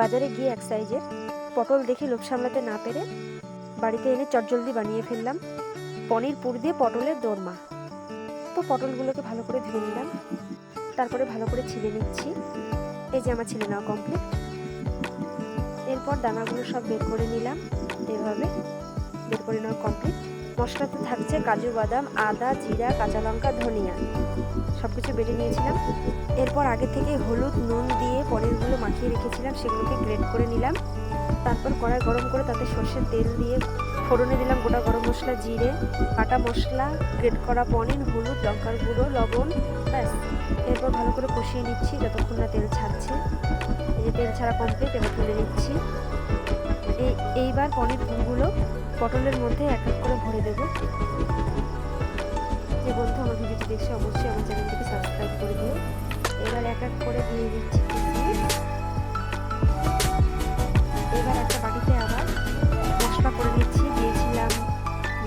বাজারে গিয়ে এক সাইজের পটল দেখে লোভ সামলাতে না পেরে বাড়িতে এনে চটজলদি বানিয়ে ফেললাম। পনির পুর দিয়ে পটলের দোরমা। তো পটলগুলোকে ভালো করে ধুয়ে নিলাম। তারপরে ভালো করে ছিলে নিচ্ছি। এই যে আমার ছিলে নেওয়া কমপ্লিট এরপর দানাগুলো সব বের করে নিলাম। এভাবে বের করে নেওয়া কমপ্লিট মশলাতে থাকছে কাজু বাদাম, আদা, জিরা, কাঁচা লঙ্কা, ধনিয়া। সব কিছু বেটে নিয়েছিলাম। এরপর আগে থেকে হলুদ, নুন দিয়ে পনিরগুলো মাখিয়ে রেখেছিলাম, সেগুলোকে গ্রেট করে নিলাম। তারপর কড়াই গরম করে তাতে সর্ষের তেল দিয়ে ফোড়নে দিলাম গোটা গরম মশলা, জিরে, বাটা মশলা, গ্রেট করা পনির, হলুদ, লঙ্কার গুঁড়ো, লবণ, ব্যাস। এরপর ভালো করে কষিয়ে নিচ্ছি যতক্ষণ না তেল ছাড়ছে। এই যে তেল ছাড়া কমপ্লিট এবার তুলে নিচ্ছি। এই, এইবার পনির ফুলগুলো পটলের মধ্যে এক এক করে ভরে দেবো। যে বন্ধু আমার ভিডিওটি দেখছে, অবশ্যই আমার চ্যানেলটিকে সাবস্ক্রাইব করে দিও। এবার এক এক করে দিয়ে দিচ্ছি এবার একটা বাটিতে আবার মশলা করে দিচ্ছি। দিয়েছিলাম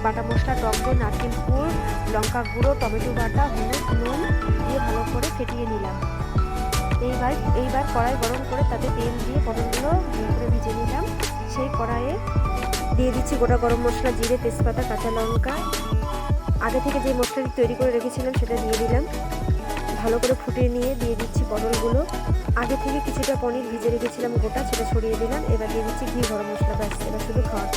বাটা মশলা দই, নারকেল পুর লঙ্কা গুঁড়ো, টমেটো বাটা, হলুদ, নুন দিয়ে ভালো করে ফেটিয়ে নিলাম। এইবার এইবার কড়াই গরম করে তাতে তেল দিয়ে পটলগুলো করে ভেজে নিলাম। দিয়ে দিচ্ছি গোটা গরম মশলা, জিরে, তেজপাতা, কাঁচা লঙ্কা। আগে থেকে যে মশলাটি তৈরি করে রেখেছিলাম, সেটা দিয়ে দিলাম। ভালো করে ফুটিয়ে নিয়ে দিয়ে দিচ্ছি পটলগুলো। আগে থেকে কিছুটা পনির ভিজে রেখেছিলাম গোটা, সেটা ছড়িয়ে দিলাম। এবার দিয়ে দিচ্ছি ঘি, গরম মশলা ব্যাস, এবার শুধু খাওয়ার